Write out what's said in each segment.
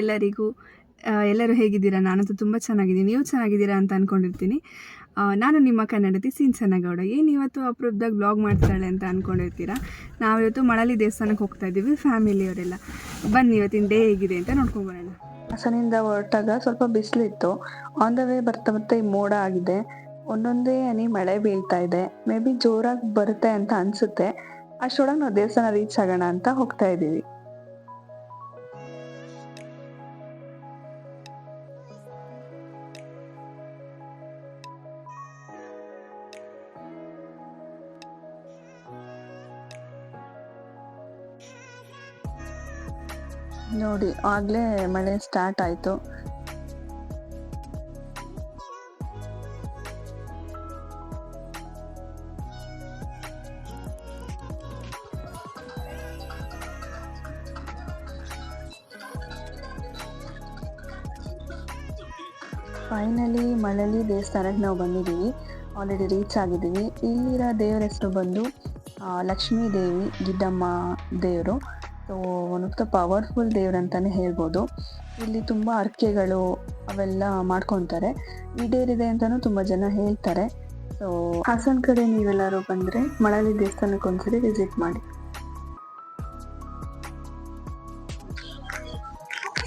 ಎಲ್ಲರಿಗೂ ಎಲ್ಲರೂ ಹೇಗಿದ್ದೀರಾ? ನಾನಂತೂ ತುಂಬ ಚೆನ್ನಾಗಿದ್ದೀನಿ. ನೀವು ಚೆನ್ನಾಗಿದ್ದೀರಾ ಅಂತ ಅಂದ್ಕೊಂಡಿರ್ತೀನಿ ನಾನು ನಿಮ್ಮ ಕನ್ನಡತಿ ಸಿಂಚನಗೌಡ. ಏನು ಇವತ್ತು ಅಪರೂಪದಾಗ ಬ್ಲಾಗ್ ಮಾಡ್ತಾಳೆ ಅಂತ ಅಂದ್ಕೊಂಡಿರ್ತೀರಾ ನಾವಿವತ್ತು ಮಳಲಿ ದೇವಸ್ಥಾನಕ್ಕೆ ಹೋಗ್ತಾ ಇದ್ದೀವಿ ಫ್ಯಾಮಿಲಿಯವರೆಲ್ಲ ಬನ್ನಿ, ಇವತ್ತಿನ ಡೇ ಹೇಗಿದೆ ಅಂತ ನೋಡ್ಕೊಂಬರೋಣ ಹಾಸನಿಂದ ಹೊರಟಾಗ ಸ್ವಲ್ಪ ಬಿಸಿಲಿತ್ತು. ಆನ್ ದ ವೇ ಬರ್ತಾ ಬರ್ತಾ ಈ ಮೋಡ ಆಗಿದೆ. ಒಂದೊಂದೇ ಅನಿ ಮಳೆ ಬೀಳ್ತಾ ಇದೆ. ಮೇ ಬಿ ಜೋರಾಗಿ ಬರುತ್ತೆ ಅಂತ ಅನ್ಸುತ್ತೆ. ಅಷ್ಟೊಳಗೆ ನಾವು ದೇವಸ್ಥಾನ ರೀಚ್ ಆಗೋಣ ಅಂತ ಹೋಗ್ತಾ ಇದೀವಿ ನೋಡಿ, ಆಗ್ಲೇ ಮಳೆ ಸ್ಟಾರ್ಟ್ ಆಯ್ತು. ಫೈನಲಿ ಮಳಲಿ ದೇವಸ್ಥಾನಕ್ಕೆ ನಾವು ಬಂದಿದ್ದೀವಿ. ಆಲ್ರೆಡಿ ರೀಚ್ ಆಗಿದ್ದೀವಿ. ಇಲ್ಲಿರೋ ದೇವರ ಹೆಸರು ಬಂದು ಲಕ್ಷ್ಮೀ ದೇವಿ ಗಿಡ್ಡಮ್ಮ ದೇವರು so one of the powerful ದೇವ್ರು ಅಂತಾನೆ ಹೇಳ್ಬೋದು. ಇಲ್ಲಿ ತುಂಬ ಅರ್ಕೆಗಳು ಅವೆಲ್ಲ ಮಾಡ್ಕೊತಾರೆ. ಈಡೇರಿದೆ ಅಂತಾನೂ ತುಂಬ ಜನ ಹೇಳ್ತಾರೆ. ಸೊ ಹಾಸನ್ ಕಡೆ ನೀವೆಲ್ಲರೂ ಬಂದ್ರೆ ಮಳಲಿ ದೇವಸ್ಥಾನಕ್ಕೆ ಒಂದ್ಸರಿ ವಿಸಿಟ್ ಮಾಡಿ.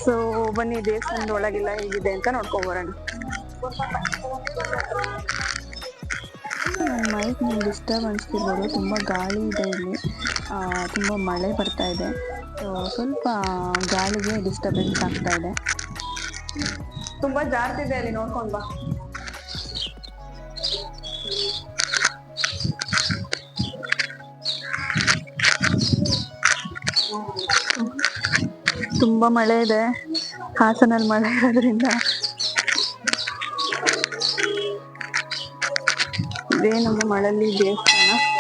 ಸೊ ಬನ್ನಿ ದೇವಸ್ಥಾನದ ಒಳಗೆಲ್ಲ ಹೇಗಿದೆ ಅಂತ ನೋಡ್ಕೊಂಬರೋಣ ಮೈಕ್ ನಿಮ್ಗೆ ಡಿಸ್ಟರ್ಬ್ ಅನಿಸ್ತಿರ್ಬೋದು. ತುಂಬ ಗಾಳಿ ಇದೆ ಇಲ್ಲಿ. ತುಂಬ ಮಳೆ ಬರ್ತಾ ಇದೆ. ಸೊ ಸ್ವಲ್ಪ ಗಾಳಿಗೆ ಡಿಸ್ಟರ್ಬೆನ್ಸ್ ಆಗ್ತಾ ಇದೆ. ತುಂಬ ಇದೆ ಅಲ್ಲಿ ನೋಡ್ಕೊಂಡು ಬಾ. ತುಂಬ ಮಳೆ ಇದೆ. ಹಾಸನಲ್ಲಿ ಮಳೆ ಇರೋದ್ರಿಂದ ಇದೇ ನಮ್ಮ ಮಳಲಿ ದೇವಸ್ಥಾನ?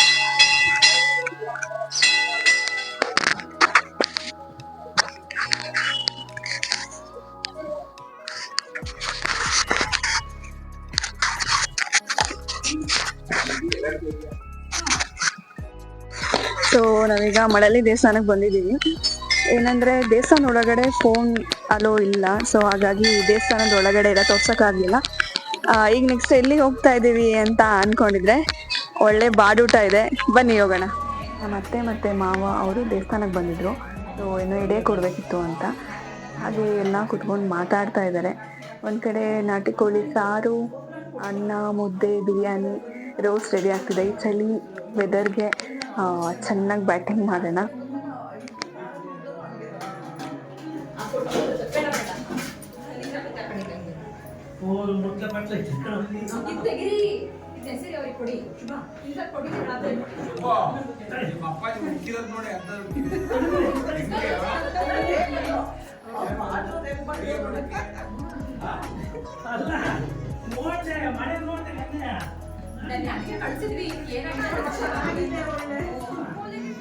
ಸೊ ನಾವೀಗ ಮಳಲಿ ದೇವಸ್ಥಾನಕ್ಕೆ ಬಂದಿದ್ದೀವಿ. ಏನಂದ್ರೆ ದೇವಸ್ಥಾನ ಒಳಗಡೆ ಫೋನ್ ಅಲೋ ಇಲ್ಲ. ಸೊ ಹಾಗಾಗಿ ದೇವಸ್ಥಾನದ ಒಳಗಡೆ ಎಲ್ಲ ತೋರ್ಸಕ್ಕಾಗ್ಲಿಲ್ಲ. ಈಗ ನೆಕ್ಸ್ಟ್ ಎಲ್ಲಿ ಹೋಗ್ತಾ ಇದ್ದೀವಿ ಅಂತ ಅನ್ಕೊಂಡಿದ್ರೆ ಒಳ್ಳೆ ಬಾಡೂಟ ಇದೆ. ಬನ್ನಿ ಹೋಗೋಣ. ನಮ್ಮ ಅತ್ತೆ ಮತ್ತೆ ಮಾವ ಅವರು ದೇವಸ್ಥಾನಕ್ಕೆ ಬಂದಿದ್ರು. ಸೊ ಏನೋ ಎಡೆ ಕೊಡಬೇಕಿತ್ತು ಅಂತ. ಹಾಗೆ ಎಲ್ಲ ಕುತ್ಕೊಂಡು ಮಾತಾಡ್ತಾ ಇದ್ದಾರೆ. ಒಂದು ಕಡೆ ನಾಟಿ ಕೋಳಿ ಸಾರು, ಅನ್ನ, ಮುದ್ದೆ, ಬಿರಿಯಾನಿ. ರೋಸ್ಟ್ ರೆಡಿ ಆಗ್ತಿದೆ. ಈ ಚಳಿ ವೆದರ್ಗೆ ಚೆನ್ನಾಗಿ ಬ್ಯಾಟಿಂಗ್ ಮಾಡೋಣ.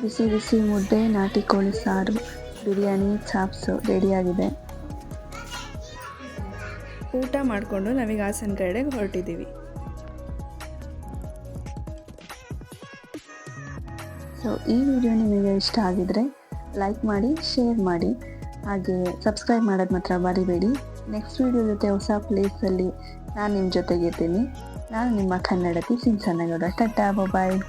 ಬಿಸಿ ಬಿಸಿ ಮುದ್ದೆ ನಾಟಿ ಕೋಳಿ ಸಾರು ಬಿರಿಯಾನಿ ಚಾಪ್ಸು ರೆಡಿಯಾಗಿದೆ ಊಟ ಮಾಡಿಕೊಂಡು ನಾವೀಗ ಹಾಸನ ಕಡೆಗೆ ಹೊರಟಿದ್ದೀವಿ. ಸೊ ಈ ವಿಡಿಯೋ ನಿಮಗೆ ಇಷ್ಟ ಆಗಿದರೆ ಲೈಕ್ ಮಾಡಿ ಶೇರ್ ಮಾಡಿ. ಹಾಗೆ ಸಬ್ಸ್ಕ್ರೈಬ್ ಮಾಡೋದು ಮಾತ್ರ ಮರಿಬೇಡಿ. ನೆಕ್ಸ್ಟ್ ವಿಡಿಯೋ ಜೊತೆ ಹೊಸ ಪ್ಲೇಸಲ್ಲಿ ನಾನು ನಿಮ್ಮ ಜೊತೆಗಿದ್ದೀನಿ. ನಾನು ನಿಮ್ಮ ಕನ್ನಡತಿ ಸಿಂಚನಗೌಡ. ಟಾಟಾ ಬಾಯ್